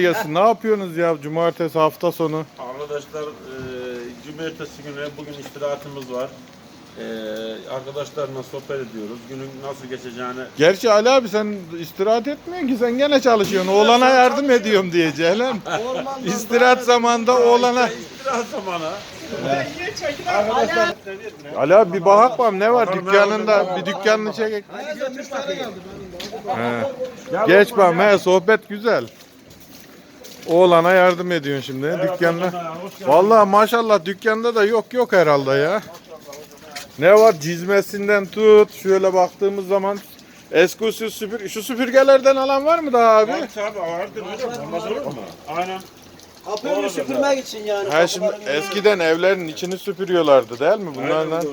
gelsin. Ne yapıyorsunuz ya cumartesi hafta sonu? Arkadaşlar e, cumartesi günü bugün istirahatımız var. E, arkadaşlarla sohbet ediyoruz. Günün nasıl geçeceğini. Gerçi Ali abi sen istirahat etmiyorsun ki sen gene çalışıyorsun. Oğlana yardım ediyorum diyeceksin lan. İstirahat zamanında oğlana. İstirahat zamanı. Ali abi bir bak bakalım ne var dükkanında bir dükkanını çek. He. Geç bakalım he sohbet güzel. Oğlana yardım ediyorsun şimdi dükkanına. Vallahi maşallah dükkanda da yok yok herhalde ya. Ne var cizmesinden tut şöyle baktığımız zaman Eskusiz süpür şu süpürgelerden alan var mı daha abi? Var tabii vardır hocam. Olmaz olur mu? Aynen. Kapıyı süpürmek için yani. Ha şimdi kapıların eskiden evlerin içini süpürüyorlardı değil mi bunlardan?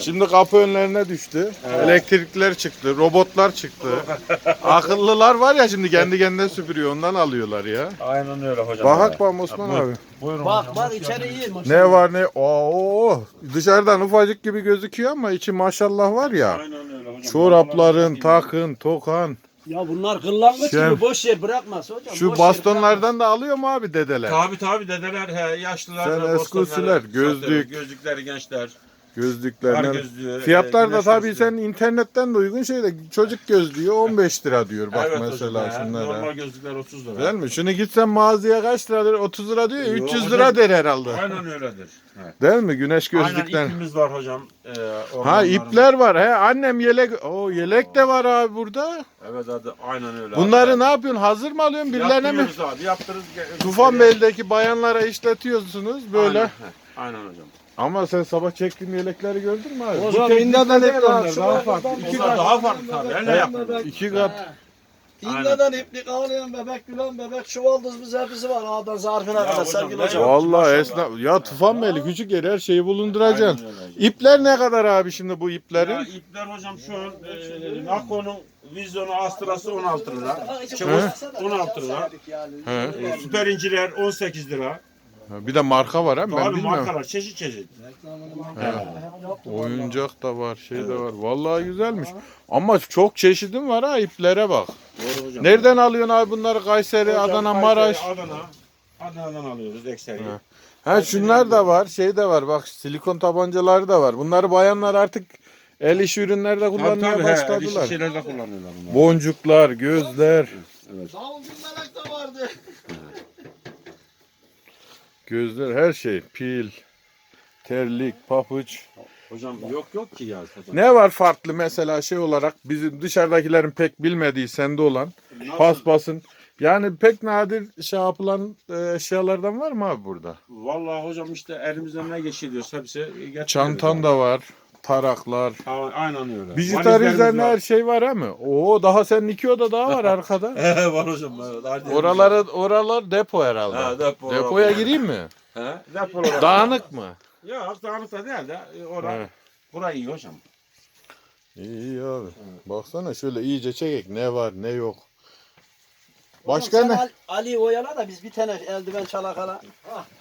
Şimdi kapı önlerine düştü. Elektrikler çıktı, robotlar çıktı. Akıllılar var ya şimdi kendi kendine süpürüyor ondan alıyorlar ya. Aynen öyle hocam. Bak Evet. bak Osman abi. Buyurun Bak hocam. bak içeri iyi maşallah. Ne var ne? Oo, dışarıdan ufacık gibi gözüküyor ama içi maşallah var ya. Aynen öyle hocam. Çorapların, takın, tokan. Ya bunlar kıllanmış Şey- gibi boş yer bırakmaz hocam. boş Şu bastonlardan da alıyor mu abi dedeler? Tabi tabi dedeler he yaşlılar. Sen da eskusiler, bostanları gözlük. satıyor. Gözlükler gençler. Var Gözlükler. gözlüğü. Fiyatlar e, da tabii gözlüğü. sen internetten de uygun şeyde çocuk gözlüğü 15 lira diyor bak Evet mesela he. şunlara. Normal gözlükler 30 lira. Değil mi? Şunu gitsen mağazaya kaç lira der? 30 lira diyor. ya, Yok 300 hocam. lira der herhalde. Aynen öyledir. He. Değil mi? Güneş Aynen gözlükten. ipimiz var hocam. Ee, Ha ipler var. He annem yelek. O yelek de var abi burada. Evet hadi aynen öyle. Bunları ne yapıyorsun? Hazır mı alıyorsun? Birilerine mi? Yaptırıyoruz abi yaptırırız. ge- Tufanbeyli'deki bayanlara işletiyorsunuz böyle. Aynen. Aynen hocam. Ama sen sabah çektiğim yelekleri gördün mü abi? Teknik İndia'dan değil ekler, onlar, daha farklı. İki Onlar kat. daha farklı tabii. Elle yapıyoruz. İki kat. İğneden iplik ağlayan bebek, gülen bebek, çuvaldız biz hepsi var. Ağdan zarfına kadar hocam, sevgili ne hocam. Vallahi Maşallah. esnaf. Ya Tufanbeyli küçük yer her şeyi bulunduracaksın. Aynen öyle hocam. İpler ne kadar abi şimdi bu Ya iplerin? ipler hocam şu an e, Nako'nun vizyonu Astra'sı 16 lira. Hı. 16 lira. He. E, süper inciler 18 lira. Ha, Bir de marka var ha ben Tabii bilmiyorum. markalar çeşit çeşit. Oyuncak da var, şey de var. Vallahi güzelmiş. Ama çok çeşidin var ha iplere bak. Doğru hocam. Nereden alıyorsun abi bunları? Kayseri, Hocam, Adana, Kayseri, Maraş. Adana. Adana'dan alıyoruz ekseri. He. Ha şunlar da var, şey de var. Bak silikon tabancaları da var. Bunları bayanlar artık el işi ürünlerde Tabii kullanmaya tabii. he, başladılar. bir şeylerde kullanıyorlar bunları. Boncuklar, gözler. Davul melek de vardı. Gözler her şey. Pil, terlik, papuç. Hocam yok yok ki ya. zaten. Ne var farklı mesela şey olarak bizim dışarıdakilerin pek bilmediği sende olan Nasıl? paspasın. Yani pek nadir şey yapılan e, eşyalardan var mı abi burada? Vallahi hocam işte elimizden ne geçiriyorsa hepsi getiriyoruz. Çantan da var, taraklar. Ha, Aynen öyle. Üzerine var. her şey var ama. Oo daha senin iki oda daha var arkada. He var hocam. Evet. Hadi Oraları oralar depo herhalde. Ha, depo. Depoya gireyim mi? He? Depo olarak. Dağınık mı? Yok dağınık da değil de e, ora, He. burayı iyi hocam. İyi iyi abi. Baksana şöyle iyice çekek ne var ne yok. Başka Hocam, ne? Ali, Ali oyala da biz bir tane eldiven çalakala.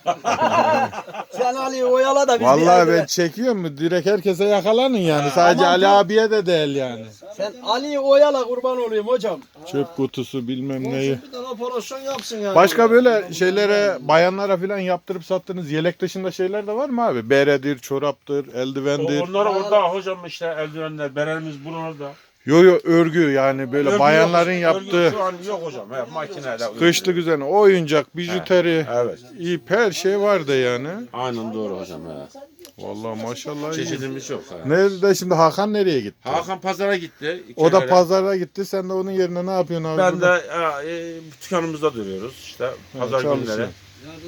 sen Ali oyala da biz bir Vallahi eldiven. ben çekiyorum mu direkt herkese yakalanın yani. Sadece Aman Ali dur. abiye de değil yani. Sen Ali oyala kurban olayım hocam. Çöp kutusu bilmem neyi. Bir tane operasyon yapsın yani. Başka böyle şeylere bayanlara falan yaptırıp sattığınız yelek dışında şeyler de var mı abi? Beredir, çoraptır, eldivendir. O- Onlar orada hocam işte eldivenler, berelimiz burada. Yo yo örgü yani böyle Örgü bayanların yok, örgü yaptığı Şu an yok hocam. He, makineyle. kışlık üzerine oyuncak, bijuteri, Evet. ip her şey vardı yani. Aynen doğru hocam. He. Vallahi maşallah. Çeşidimiz yok. He. Nerede şimdi Hakan nereye gitti? Hakan pazara gitti. O da pazara gitti. Sen de onun yerine ne yapıyorsun abi? Ben burada? de e, e, dükkanımızda duruyoruz işte pazar çalışıyor. günleri.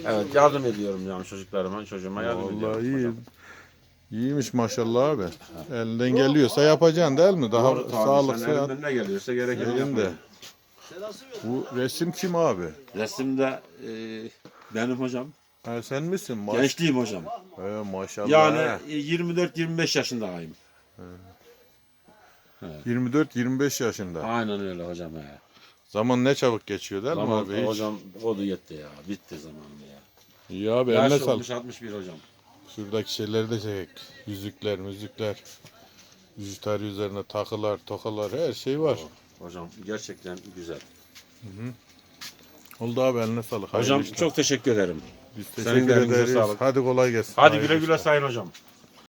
Evet yardım ediyorum yani çocuklarıma, çocuğuma yardım Vallahi ediyorum. iyi. hocam. İyiymiş maşallah abi. Elinden geliyorsa yapacaksın değil mi? Daha Doğru, sağlık Sen sıhhat elinden ne geliyorsa gerek yok. yerinde. Bu resim kim abi? Resimde e, benim hocam. Ha, sen misin? Maş Gençliğim hocam. He, maşallah. Yani he. e, 24-25 yaşındayım. 24-25 yaşında. Aynen öyle hocam he. Zaman ne çabuk geçiyor değil mi Zaman abi? Hiç. hocam kodu yetti ya. Bitti zaman ya. İyi abi eline Yaş sağlık. olmuş 61 hocam. Şuradaki şeyleri de çek. Yüzükler, müzikler. Yüzükler üzerine takılar, tokalar her şey var. Hocam gerçekten güzel. Oldu abi eline sağlık. hayırlı Hocam işler. çok teşekkür ederim. Biz Senin teşekkür de elinize ederiz. sağlık. Hadi kolay gelsin. Hadi Hayırlı güle güle işler. sayın hocam.